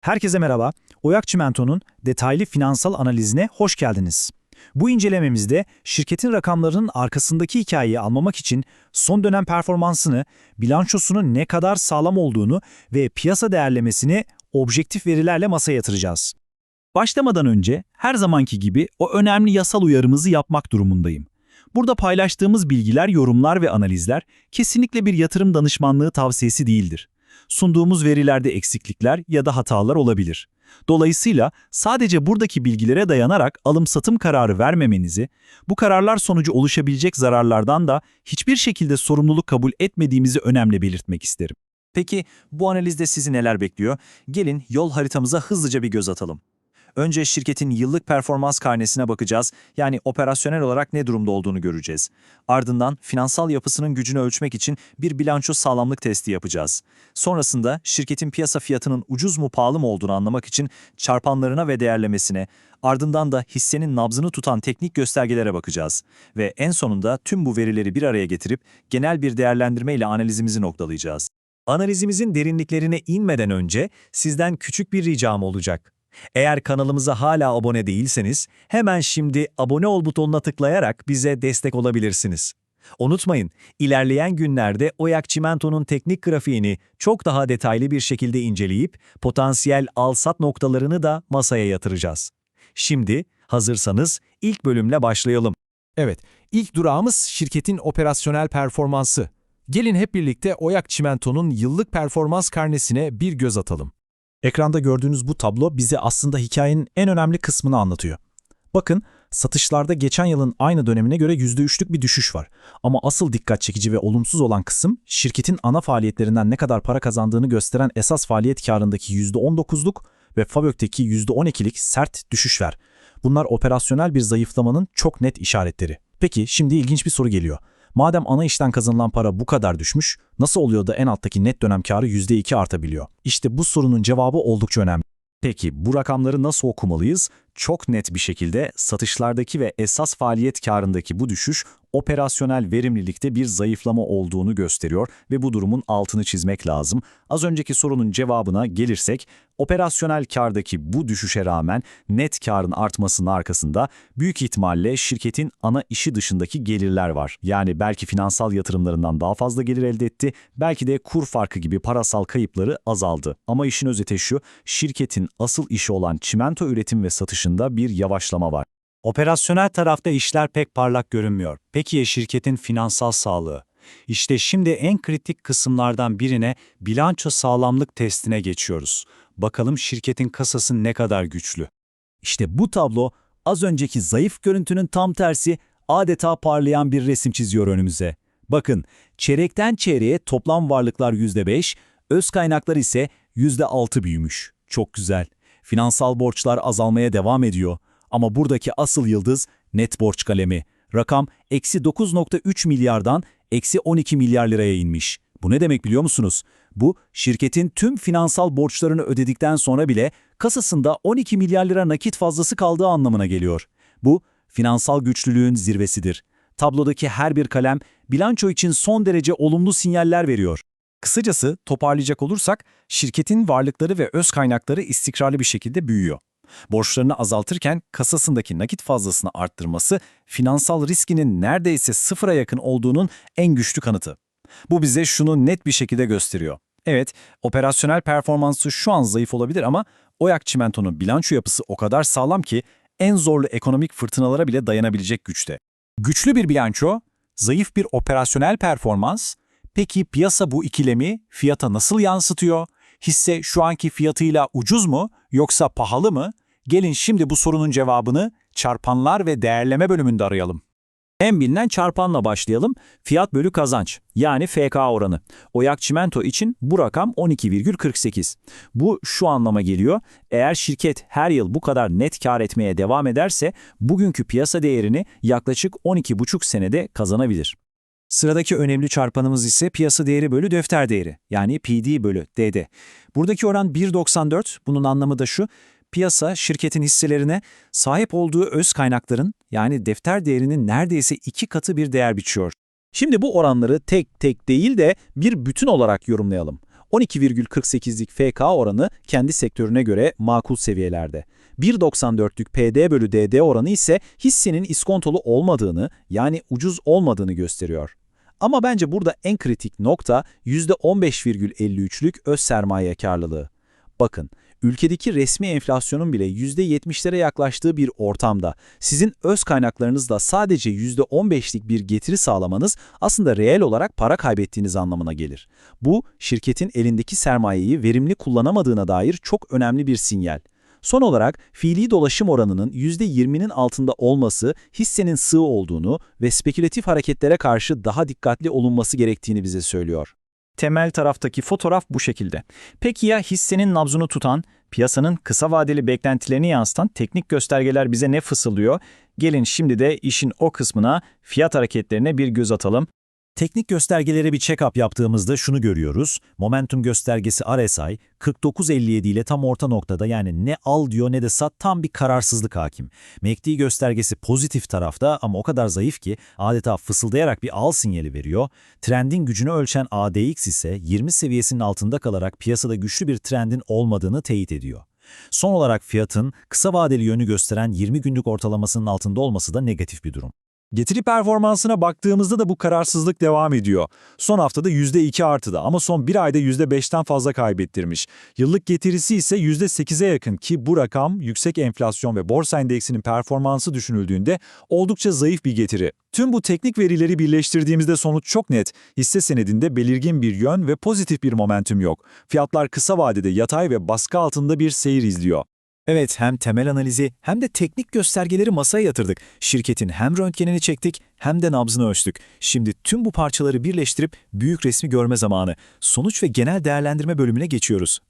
Herkese merhaba. Oyak Çimento'nun detaylı finansal analizine hoş geldiniz. Bu incelememizde şirketin rakamlarının arkasındaki hikayeyi anlamak için son dönem performansını, bilançosunun ne kadar sağlam olduğunu ve piyasa değerlemesini objektif verilerle masaya yatıracağız. Başlamadan önce her zamanki gibi o önemli yasal uyarımızı yapmak durumundayım. Burada paylaştığımız bilgiler, yorumlar ve analizler kesinlikle bir yatırım danışmanlığı tavsiyesi değildir sunduğumuz verilerde eksiklikler ya da hatalar olabilir. Dolayısıyla sadece buradaki bilgilere dayanarak alım-satım kararı vermemenizi, bu kararlar sonucu oluşabilecek zararlardan da hiçbir şekilde sorumluluk kabul etmediğimizi önemli belirtmek isterim. Peki bu analizde sizi neler bekliyor? Gelin yol haritamıza hızlıca bir göz atalım. Önce şirketin yıllık performans karnesine bakacağız, yani operasyonel olarak ne durumda olduğunu göreceğiz. Ardından finansal yapısının gücünü ölçmek için bir bilanço sağlamlık testi yapacağız. Sonrasında şirketin piyasa fiyatının ucuz mu pahalı mı olduğunu anlamak için çarpanlarına ve değerlemesine, ardından da hissenin nabzını tutan teknik göstergelere bakacağız. Ve en sonunda tüm bu verileri bir araya getirip genel bir değerlendirme ile analizimizi noktalayacağız. Analizimizin derinliklerine inmeden önce sizden küçük bir ricam olacak. Eğer kanalımıza hala abone değilseniz hemen şimdi abone ol butonuna tıklayarak bize destek olabilirsiniz. Unutmayın, ilerleyen günlerde Oyak Çimento'nun teknik grafiğini çok daha detaylı bir şekilde inceleyip potansiyel al-sat noktalarını da masaya yatıracağız. Şimdi hazırsanız ilk bölümle başlayalım. Evet, ilk durağımız şirketin operasyonel performansı. Gelin hep birlikte Oyak Çimento'nun yıllık performans karnesine bir göz atalım. Ekranda gördüğünüz bu tablo bize aslında hikayenin en önemli kısmını anlatıyor. Bakın, satışlarda geçen yılın aynı dönemine göre %3'lük bir düşüş var. Ama asıl dikkat çekici ve olumsuz olan kısım, şirketin ana faaliyetlerinden ne kadar para kazandığını gösteren esas faaliyet karındaki %19'luk ve FAVÖK'teki %12'lik sert düşüşler. Bunlar operasyonel bir zayıflamanın çok net işaretleri. Peki, şimdi ilginç bir soru geliyor. Madem ana işten kazanılan para bu kadar düşmüş, nasıl oluyor da en alttaki net dönem karı %2 artabiliyor? İşte bu sorunun cevabı oldukça önemli. Peki bu rakamları nasıl okumalıyız? Çok net bir şekilde satışlardaki ve esas faaliyet karındaki bu düşüş operasyonel verimlilikte bir zayıflama olduğunu gösteriyor ve bu durumun altını çizmek lazım. Az önceki sorunun cevabına gelirsek, operasyonel kardaki bu düşüşe rağmen net karın artmasının arkasında büyük ihtimalle şirketin ana işi dışındaki gelirler var. Yani belki finansal yatırımlarından daha fazla gelir elde etti, belki de kur farkı gibi parasal kayıpları azaldı. Ama işin özeti şu, şirketin asıl işi olan çimento üretim ve satışında bir yavaşlama var. Operasyonel tarafta işler pek parlak görünmüyor. Peki ya şirketin finansal sağlığı? İşte şimdi en kritik kısımlardan birine bilanço sağlamlık testine geçiyoruz. Bakalım şirketin kasası ne kadar güçlü. İşte bu tablo az önceki zayıf görüntünün tam tersi adeta parlayan bir resim çiziyor önümüze. Bakın çeyrekten çeyreğe toplam varlıklar %5, öz kaynaklar ise %6 büyümüş. Çok güzel. Finansal borçlar azalmaya devam ediyor. Ama buradaki asıl yıldız net borç kalemi. Rakam eksi 9.3 milyardan eksi 12 milyar liraya inmiş. Bu ne demek biliyor musunuz? Bu, şirketin tüm finansal borçlarını ödedikten sonra bile kasasında 12 milyar lira nakit fazlası kaldığı anlamına geliyor. Bu, finansal güçlülüğün zirvesidir. Tablodaki her bir kalem bilanço için son derece olumlu sinyaller veriyor. Kısacası toparlayacak olursak şirketin varlıkları ve öz kaynakları istikrarlı bir şekilde büyüyor. Borçlarını azaltırken kasasındaki nakit fazlasını arttırması finansal riskinin neredeyse sıfıra yakın olduğunun en güçlü kanıtı. Bu bize şunu net bir şekilde gösteriyor. Evet, operasyonel performansı şu an zayıf olabilir ama Oyak Çimento'nun bilanço yapısı o kadar sağlam ki en zorlu ekonomik fırtınalara bile dayanabilecek güçte. Güçlü bir bilanço, zayıf bir operasyonel performans, peki piyasa bu ikilemi fiyata nasıl yansıtıyor? Hisse şu anki fiyatıyla ucuz mu yoksa pahalı mı? Gelin şimdi bu sorunun cevabını çarpanlar ve değerleme bölümünde arayalım. En bilinen çarpanla başlayalım. Fiyat bölü kazanç yani FK oranı. Oyak Çimento için bu rakam 12,48. Bu şu anlama geliyor. Eğer şirket her yıl bu kadar net kar etmeye devam ederse bugünkü piyasa değerini yaklaşık 12,5 senede kazanabilir. Sıradaki önemli çarpanımız ise piyasa değeri bölü defter değeri yani PD bölü DD. Buradaki oran 1.94 bunun anlamı da şu piyasa şirketin hisselerine sahip olduğu öz kaynakların yani defter değerinin neredeyse iki katı bir değer biçiyor. Şimdi bu oranları tek tek değil de bir bütün olarak yorumlayalım. 12,48'lik FK oranı kendi sektörüne göre makul seviyelerde. 1.94'lük PD bölü DD oranı ise hissenin iskontolu olmadığını yani ucuz olmadığını gösteriyor. Ama bence burada en kritik nokta %15,53'lük öz sermaye karlılığı. Bakın, ülkedeki resmi enflasyonun bile %70'lere yaklaştığı bir ortamda sizin öz kaynaklarınızla sadece %15'lik bir getiri sağlamanız aslında reel olarak para kaybettiğiniz anlamına gelir. Bu, şirketin elindeki sermayeyi verimli kullanamadığına dair çok önemli bir sinyal. Son olarak fiili dolaşım oranının %20'nin altında olması hissenin sığ olduğunu ve spekülatif hareketlere karşı daha dikkatli olunması gerektiğini bize söylüyor. Temel taraftaki fotoğraf bu şekilde. Peki ya hissenin nabzını tutan, piyasanın kısa vadeli beklentilerini yansıtan teknik göstergeler bize ne fısıldıyor? Gelin şimdi de işin o kısmına, fiyat hareketlerine bir göz atalım. Teknik göstergelere bir check-up yaptığımızda şunu görüyoruz. Momentum göstergesi RSI 49.57 ile tam orta noktada yani ne al diyor ne de sat tam bir kararsızlık hakim. MACD göstergesi pozitif tarafta ama o kadar zayıf ki adeta fısıldayarak bir al sinyali veriyor. Trendin gücünü ölçen ADX ise 20 seviyesinin altında kalarak piyasada güçlü bir trendin olmadığını teyit ediyor. Son olarak fiyatın kısa vadeli yönü gösteren 20 günlük ortalamasının altında olması da negatif bir durum. Getiri performansına baktığımızda da bu kararsızlık devam ediyor. Son haftada %2 artıda ama son bir ayda %5'ten fazla kaybettirmiş. Yıllık getirisi ise %8'e yakın ki bu rakam yüksek enflasyon ve borsa endeksinin performansı düşünüldüğünde oldukça zayıf bir getiri. Tüm bu teknik verileri birleştirdiğimizde sonuç çok net. Hisse senedinde belirgin bir yön ve pozitif bir momentum yok. Fiyatlar kısa vadede yatay ve baskı altında bir seyir izliyor. Evet, hem temel analizi hem de teknik göstergeleri masaya yatırdık. Şirketin hem röntgenini çektik hem de nabzını ölçtük. Şimdi tüm bu parçaları birleştirip büyük resmi görme zamanı. Sonuç ve genel değerlendirme bölümüne geçiyoruz.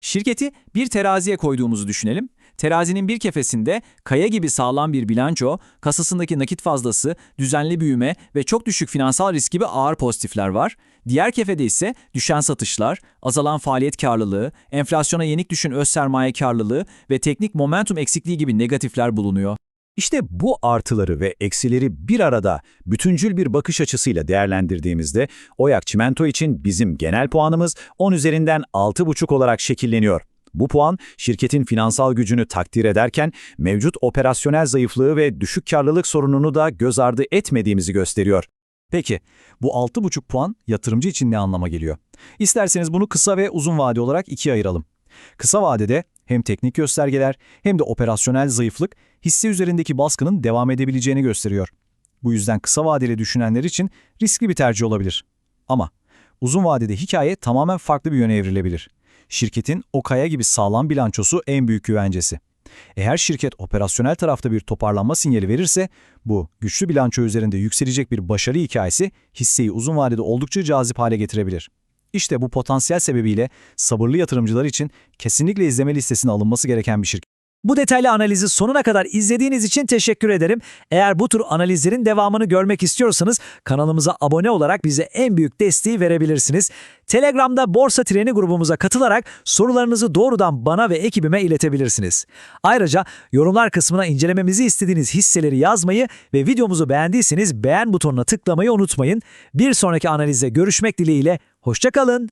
Şirketi bir teraziye koyduğumuzu düşünelim. Terazinin bir kefesinde kaya gibi sağlam bir bilanço, kasasındaki nakit fazlası, düzenli büyüme ve çok düşük finansal risk gibi ağır pozitifler var. Diğer kefede ise düşen satışlar, azalan faaliyet karlılığı, enflasyona yenik düşen öz sermaye karlılığı ve teknik momentum eksikliği gibi negatifler bulunuyor. İşte bu artıları ve eksileri bir arada bütüncül bir bakış açısıyla değerlendirdiğimizde Oyak Çimento için bizim genel puanımız 10 üzerinden 6,5 olarak şekilleniyor. Bu puan şirketin finansal gücünü takdir ederken mevcut operasyonel zayıflığı ve düşük karlılık sorununu da göz ardı etmediğimizi gösteriyor. Peki, bu 6,5 puan yatırımcı için ne anlama geliyor? İsterseniz bunu kısa ve uzun vade olarak ikiye ayıralım. Kısa vadede hem teknik göstergeler hem de operasyonel zayıflık hisse üzerindeki baskının devam edebileceğini gösteriyor. Bu yüzden kısa vadeli düşünenler için riskli bir tercih olabilir. Ama uzun vadede hikaye tamamen farklı bir yöne evrilebilir. Şirketin o kaya gibi sağlam bilançosu en büyük güvencesi. Eğer şirket operasyonel tarafta bir toparlanma sinyali verirse, bu güçlü bilanço üzerinde yükselecek bir başarı hikayesi hisseyi uzun vadede oldukça cazip hale getirebilir. İşte bu potansiyel sebebiyle sabırlı yatırımcılar için kesinlikle izleme listesine alınması gereken bir şirket. Bu detaylı analizi sonuna kadar izlediğiniz için teşekkür ederim. Eğer bu tür analizlerin devamını görmek istiyorsanız kanalımıza abone olarak bize en büyük desteği verebilirsiniz. Telegram'da Borsa Treni grubumuza katılarak sorularınızı doğrudan bana ve ekibime iletebilirsiniz. Ayrıca yorumlar kısmına incelememizi istediğiniz hisseleri yazmayı ve videomuzu beğendiyseniz beğen butonuna tıklamayı unutmayın. Bir sonraki analizde görüşmek dileğiyle, hoşçakalın.